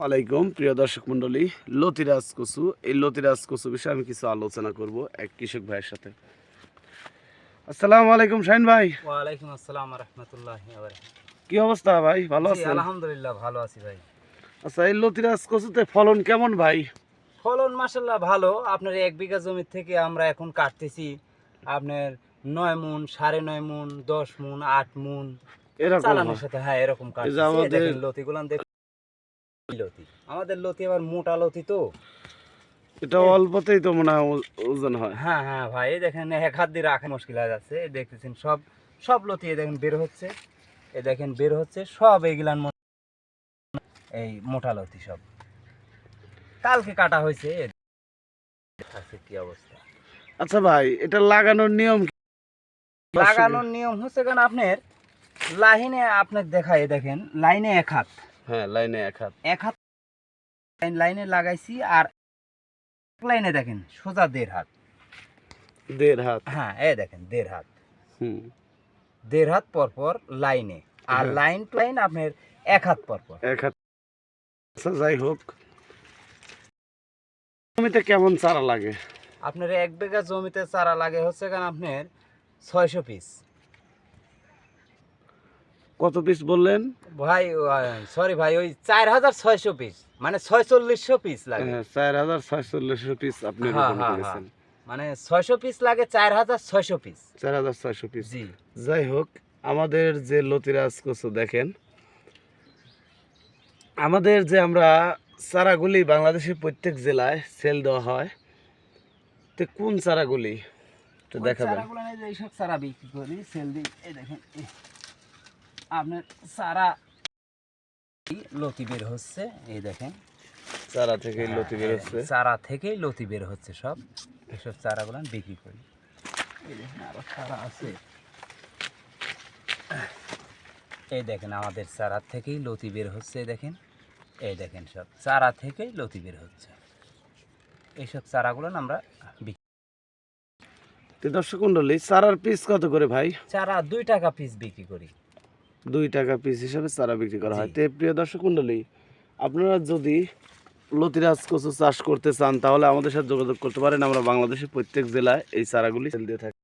আলাইকুম প্রিয় দর্শক মন্ডলী লতিরাজ কচু এই লতিরাজ কচু বিষয়ে আমি কিছু আলোচনা করব এক কৃষক ভাইয়ের সাথে। আসসালামু আলাইকুম শাহিন ভাই। ওয়ালাইকুম আসসালাম রহমতুল্লাহ কি অবস্থা ভাই? ভালো আছেন? আলহামদুলিল্লাহ ভালো আছি ভাই। আচ্ছা এই লতিরাজ কচুতে ফলন কেমন ভাই? ফলন মাসাল্লাহ ভালো। আপনার এক বিঘা জমি থেকে আমরা এখন কাটতেছি আপনার নয় মুন সাড়ে নয় মুন দশ মুন আট মুন এরকম সাথে হ্যাঁ এরকম কাটতেছি। লতিগুলান দেখ লতি। আমাদের লতি আবার মোটা লতি তো। এটা অল্পতেই তো মনে হয় ওজন হয়। হ্যাঁ হ্যাঁ ভাই এই দেখেন এক হাত দিয়ে রাখা মুশকিল হয়ে যাচ্ছে। দেখতেছেন সব সব লতি দেখেন বের হচ্ছে। এই দেখেন বের হচ্ছে সব এই মোটা লতি সব। কালকে কাটা হয়েছে কি অবস্থা। আচ্ছা ভাই এটা লাগানোর নিয়ম লাগানোর নিয়ম হচ্ছে কেন আপনার? লাইনে আপনার দেখায় দেখেন লাইনে এক হাত। হ্যাঁ লাইনে এক হাত। এক হাত লাইন- লাইনে লাগাইছি আর লাইনে দেখেন সোজা দেড় হাত। দেড় হাত? হ্যাঁ এই দেখেন দেড় হাত। হুম। দেড় হাত পর পর লাইনে আর হ্যাঁ। লাইন টু লাইন আপনার এক হাত পর পর। এক হাত। আচ্ছা যাই হোক। জমিতে কেমন চারা লাগে? আপনার এক বিঘা জমিতে চারা লাগে হচ্ছে কেন আপনার ছয়শো পিস। কত পিস বললেন? ভাই সরি ভাই ওই চার হাজার ছয়শো পিস মানে ছয়চল্লিশশো পিস লাগে। হ্যাঁ, চার হাজার ছয়চল্লিশশো পিস আপনি হ্যাঁ, হ্যাঁ, করেছেন। মানে ছয়শো পিস লাগে চার হাজার ছয়শো পিস চার হাজার ছয়শো পিস জি। যাই হোক আমাদের যে লতিরাজ কচু দেখেন আমাদের যে আমরা চারাগুলি বাংলাদেশের প্রত্যেক জেলায় সেল দেওয়া হয় তো কোন চারাগুলি? তো দেখাবেন। চারাগুলো চারা বিক্রি করি সেল দিই এই দেখেন আপনার চারা এই লতি বের হচ্ছে এই দেখেন। চারা থেকে লতি বেরোচ্ছে চারা থেকেই লতি বের হচ্ছে সব। এসব চারাগুলো বিক্রি করি। এই দেখেন আরও চারা আছে। এই দেখেন আমাদের চারা থেকেই লতি বের হচ্ছে এই দেখেন। এই দেখেন সব চারা থেকেই লতি বের হচ্ছে। এইসব চারাগুলো আমরা বিক্রি দর্শক মন্ডলী চারার পিস কত করে ভাই? চারা দুই টাকা পিস বিক্রি করি। দুই টাকা পিস হিসাবে চারা বিক্রি করা হয়। তো প্রিয় দর্শক কুণ্ডলী আপনারা যদি লতিরাজ কচু চাষ করতে চান তাহলে আমাদের সাথে যোগাযোগ করতে পারেন। আমরা বাংলাদেশের প্রত্যেক জেলায় এই চারাগুলি সেল দিয়ে থাকি।